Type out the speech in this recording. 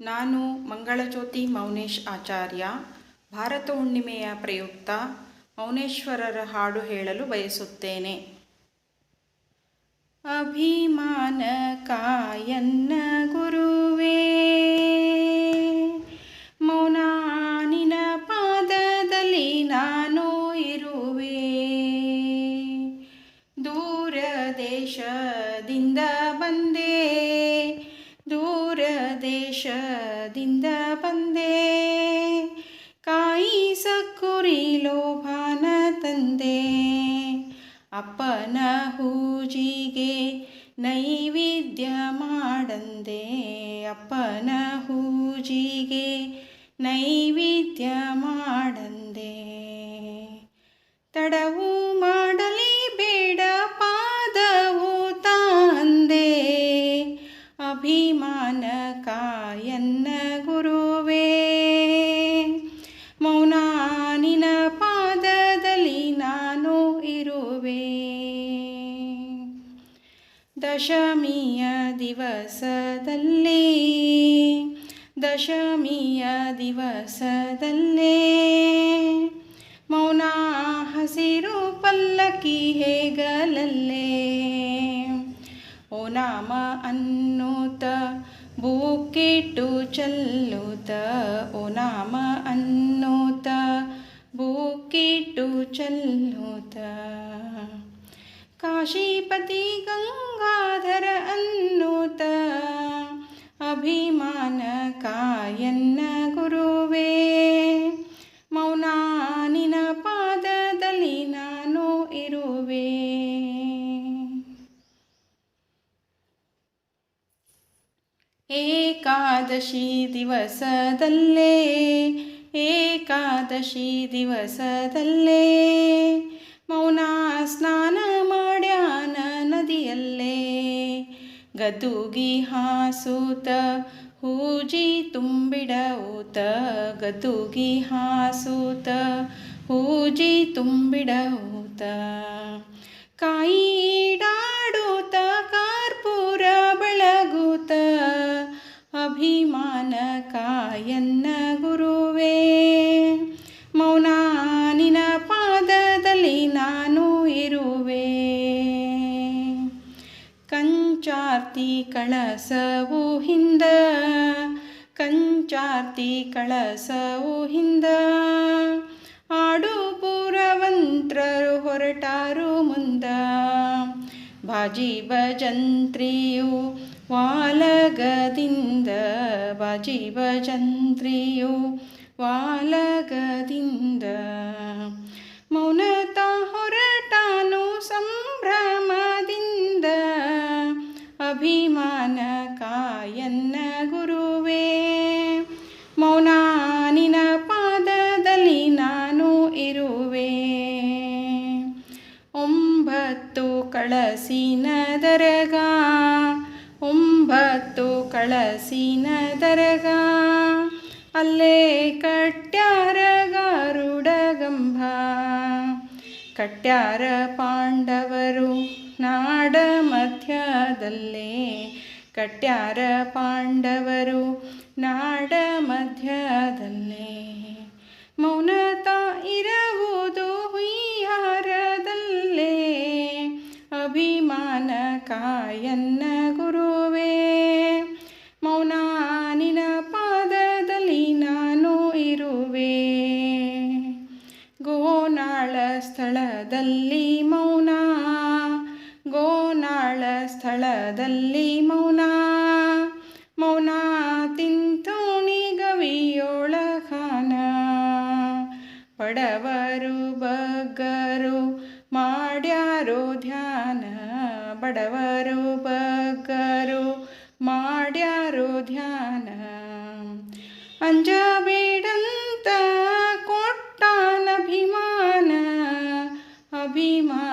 ನಾನು ಮಂಗಳಜ್ಯೋತಿ ಮೌನೇಶ್ ಆಚಾರ್ಯ ಭಾರತ ಹುಣ್ಣಿಮೆಯ ಪ್ರಯುಕ್ತ ಮೌನೇಶ್ವರರ ಹಾಡು ಹೇಳಲು ಬಯಸುತ್ತೇನೆ. ಅಭಿಮಾನ ಕಾಯನ್ನ ಗುರುವೇ ಅಪ್ಪನ ಹೂಜಿಗೆ ನೈವೇದ್ಯ ಮಾಡಂದೆ. ಅಪ್ಪನ ಹೂಜಿಗೆ ನೈವೇದ್ಯ ಮಾಡಂದೆ. ದಶಮಿಯ ದಿವಸದಲ್ಲಿ, ದಶಮಿಯ ದಿವಸದಲ್ಲೇ. ಮೌನ ಹಸಿರು ಪಲ್ಲಕ್ಕಿ ಹೇಗಲಲ್ಲೇ. ಓ ನಾಮ ಅನ್ನುತ, ಬೂಕಿಟ್ಟು ಚಲ್ಲುತ. ಓ ನಾಮ ಅನ್ನುತ, ಬೂಕಿಟ್ಟು ಚಲ್ಲುತ. ಕಾಶೀಪತಿ ಗಂಗಾಧರ ಏಕಾದಶಿ ದಿವಸದಲ್ಲೇ ಏಕಾದಶಿ ದಿವಸದಲ್ಲೇ. ಮೌನ ಸ್ನಾನ ಮಾಡ್ಯಾನ ನದಿಯಲ್ಲೇ. ಗದುಗಿ ಹಾಸುತ, ಹೂಜಿ ತುಂಬಿಡೌತ ಗದುಗಿ ಹಾಸುತ, ಹೂಜಿ ತುಂಬಿಡೌತ ಕಾಯಿಡಾಡೂತ ಅಭಿಮಾನ ಕಾಯನ್ನ ಗುರುವೇ. ಮೌನ ನಿನ ಪಾದದಲ್ಲಿ ನಾನು ಇರುವೆ. ಕಂಚಾರ್ತಿ ಕಳಸವು ಹಿಂದ, ಕಂಚಾರ್ತಿ ಕಳಸವು ಹಿಂದ. ಆಡು ಪುರವಂತ್ರರು ಹೊರಟಾರು ಮುಂದ. ಬಾಜಿ ಭಜಂತ್ರಿಯು ವಾಲಗದಿಂದ ಬಾಜಿ ಭಜಂತ್ರಿಯು ವಾಲಗದಿಂದ ಕಳಸಿನ ದರಗ, ಒಂಬತ್ತು ಕಳಸಿನ ದರಗ. ಅಲ್ಲೇ ಕಟ್ಯಾರ ಗರುಡಗಂಭ, ಕಟ್ಯಾರ ಪಾಂಡವರು ನಾಡ ಮಧ್ಯದಲ್ಲೇ. ಕಟ್ಯಾರ ಪಾಂಡವರು ನಾಡ ಮಧ್ಯದಲ್ಲೇ. ಮೌನತ ಇರಬಹುದು ಹುಯ್ಯಾರದಲ್ಲೇ ಕಾಯನ್ನ ಗುರುವೇ, ಮೌನ ನಿನ ಪಾದದಲ್ಲಿ ನಾನು ಇರುವೆ. ಗೋನಾಳ ಸ್ಥಳದಲ್ಲಿ ಮೌನ ಗೋನಾಳ ಸ್ಥಳದಲ್ಲಿ ಮೌನ. ಮೌನ ತಿಂತೋಣಿ ಗವಿಯೊಳಗಾನ ಪಡವರು ಬಗ್ಗರು ಮಾಡ್ಯಾರೋ ಧ್ಯಾನ. ಬಡವರು ಬಗ್ಗರು ಮಾಡ್ಯಾರು ಧ್ಯಾನ. ಅಂಜಬೇಡಂತ ಕೊಟ್ಟಾನ ಅಭಿಮಾನ. ಅಭಿಮಾನ